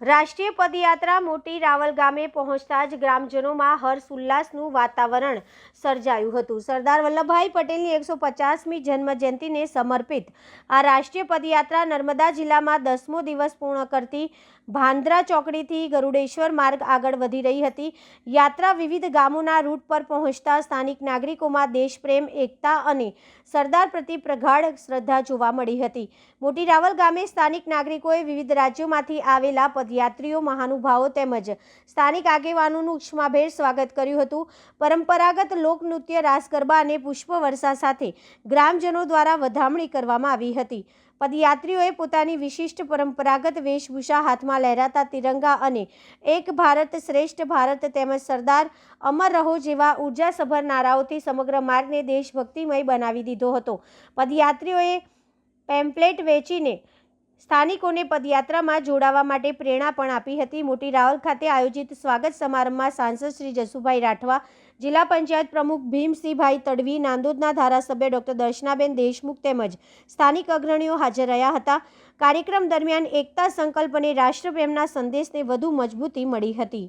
રાષ્ટ્રીય પદયાત્રા મોટી રાવલ ગામે પહોંચતા જ ગ્રામજનોમાં હર્ષ ઉલ્લાસનું વાતાવરણ સર્જાયું હતું. સરદાર વલ્લભભાઈ પટેલની એકસો પચાસમી જન્મજયંતિને સમર્પિત આ રાષ્ટ્રીય પદયાત્રા નર્મદા જિલ્લામાં દસમો દિવસ પૂર્ણ કરતી ભાંદ્રા ચોકડીથી ગરુડેશ્વર માર્ગ આગળ વધી રહી હતી. યાત્રા વિવિધ ગામોના રૂટ પર પહોંચતા સ્થાનિક નાગરિકોમાં દેશપ્રેમ, એકતા અને સરદાર પ્રતિ પ્રગાઢ શ્રદ્ધા જોવા મળી હતી. મોટી રાવલ ગામે સ્થાનિક નાગરિકોએ વિવિધ રાજ્યોમાંથી આવેલા પદયાત્રીઓ મહાનુભાવો તેમજ સ્થાનિક આગેવાનોનું ઉષ્માભેર સ્વાગત કર્યું હતું. પરંપરાગત લોકનૃત્ય રાસ ગરબા અને પુષ્પવર્ષા સાથે ગ્રામજનો દ્વારા વધામણી કરવામાં આવી હતી. પદયાત્રીઓએ પોતાની વિશિષ્ટ પરંપરાગત વેશભૂષા હાથમાં લહેરાતા તિરંગા અને એક ભારત શ્રેષ્ઠ ભારત તેમજ સરદાર અમર રહો જેવા ઉર્જાસભર નારાઓથી સમગ્ર માર્ગને દેશભક્તિમય બનાવી દીધો હતો. પદયાત્રીઓએ પેમ્પલેટ વેચીને સ્થાનિકોને પદયાત્રામાં જોડાવા માટે પ્રેરણા પણ આપી હતી. મોટી રાવલ ખાતે આયોજિત સ્વાગત સમારંભમાં સાંસદ શ્રી જસુભાઈ રાઠવા, જિલ્લા પંચાયત પ્રમુખ ભીમસિંહભાઈ તડવી, નાંદોદના ધારાસભ્ય ડોક્ટર દર્શનાબેન દેશમુખ તેમજ સ્થાનિક અગ્રણીઓ હાજર રહ્યા હતા. કાર્યક્રમ દરમિયાન એકતા સંકલ્પ અને રાષ્ટ્રપ્રેમના સંદેશને વધુ મજબૂતી મળી હતી.